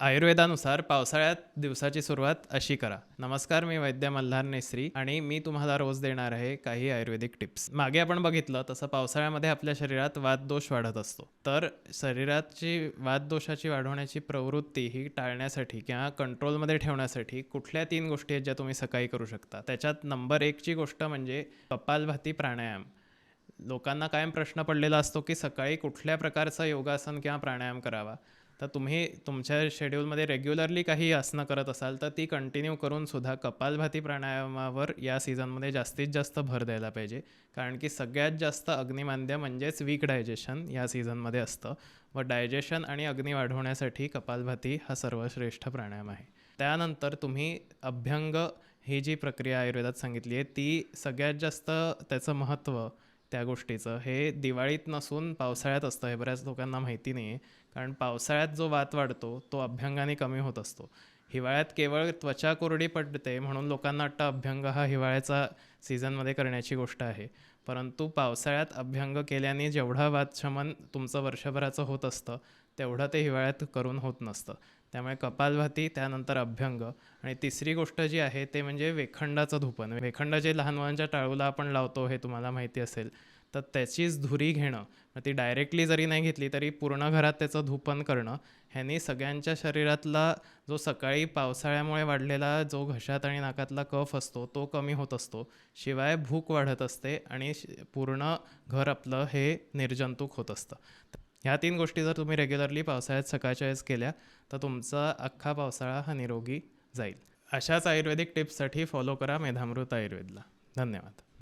आयुर्वेदानुसार पावसाळ्यात दिवसाची सुरुवात अशी करा. नमस्कार मी वैद्य मल्हार नेसरी आणि मी तुम्हाला रोज देणार आहे काही आयुर्वेदिक टिप्स. मागे आपण बघितलं तसं पावसाळ्यामध्ये आपल्या शरीरात वातदोष वाढत असतो. तर शरीराची वातदोषाची वाढवण्याची प्रवृत्ती ही टाळण्यासाठी किंवा कंट्रोलमध्ये ठेवण्यासाठी कुठल्या तीन गोष्टी आहेत ज्या तुम्ही सकाळी करू शकता? त्याच्यात नंबर एकची गोष्ट म्हणजे कपालभाती प्राणायाम. लोकांना कायम प्रश्न पडलेला असतो की सकाळी कुठल्या प्रकारचं योगासन किंवा प्राणायाम करावा? तर तुम्ही तुमच्या शेड्यूलमध्ये रेग्युलरली काही आसनं करत असाल तर ती कंटिन्यू करून सुद्धा कपालभाती प्राणायामावर या सीझनमध्ये जास्तीत जास्त भर द्यायला पाहिजे. कारण की सगळ्यात जास्त अग्निमांद्य म्हणजेच वीक डायजेशन या सीझनमध्ये असतं. व डायजेशन आणि अग्नी वाढवण्यासाठी कपालभाती हा सर्वश्रेष्ठ प्राणायाम आहे. त्यानंतर तुम्ही अभ्यंग ही जी प्रक्रिया आयुर्वेदात सांगितली आहे ती सगळ्यात जास्त त्याचं महत्त्व त्या गोष्टीचं. हे दिवाळीत नसून पावसाळ्यात असतं हे बऱ्याच लोकांना माहिती नाही आहे कारण पावसाळ्यात जो वात वाढतो तो अभ्यंगाने कमी होत असतो. हिवाळ्यात केवळ त्वचा कोरडी पडते म्हणून लोकांना वाटतं अभ्यंग हा हिवाळ्याचा सीझनमध्ये करण्याची गोष्ट आहे. परंतु पावसाळ्यात अभ्यंग केल्याने जेवढा वातशमन तुमचं वर्षभराचं होत असतं तेवढं ते हिवाळ्यात करून होत नसतं. त्यामुळे कपालभाती त्यानंतर अभ्यंग आणि तिसरी गोष्ट जी आहे ते म्हणजे वेखंडाचं धुपन. वेखंड जे लहान मुलांच्या टाळूला आपण लावतो हे तुम्हाला माहिती असेल तर त्याचीच धुरी घेणं मग ती डायरेक्टली जरी नाही घेतली तरी पूर्ण घरात त्याचं धुपन करणं ह्यानी सगळ्यांच्या शरीरातला जो सकाळी पावसाळ्यामुळे वाढलेला जो घशात आणि नाकातला कफ असतो तो कमी होत असतो. शिवाय भूक वाढत असते आणि श- पूर्ण घर आपलं हे निर्जंतुक होत असतं. ह्या तीन गोष्टी जर तुम्ही रेग्युलरली पावसाळ्यात सकाळच्या वेळेस केल्या तर तुमचा अख्खा पावसाळा हा निरोगी जाईल. अशाच आयुर्वेदिक टिप्ससाठी फॉलो करा मेधामृत आयुर्वेदला. धन्यवाद.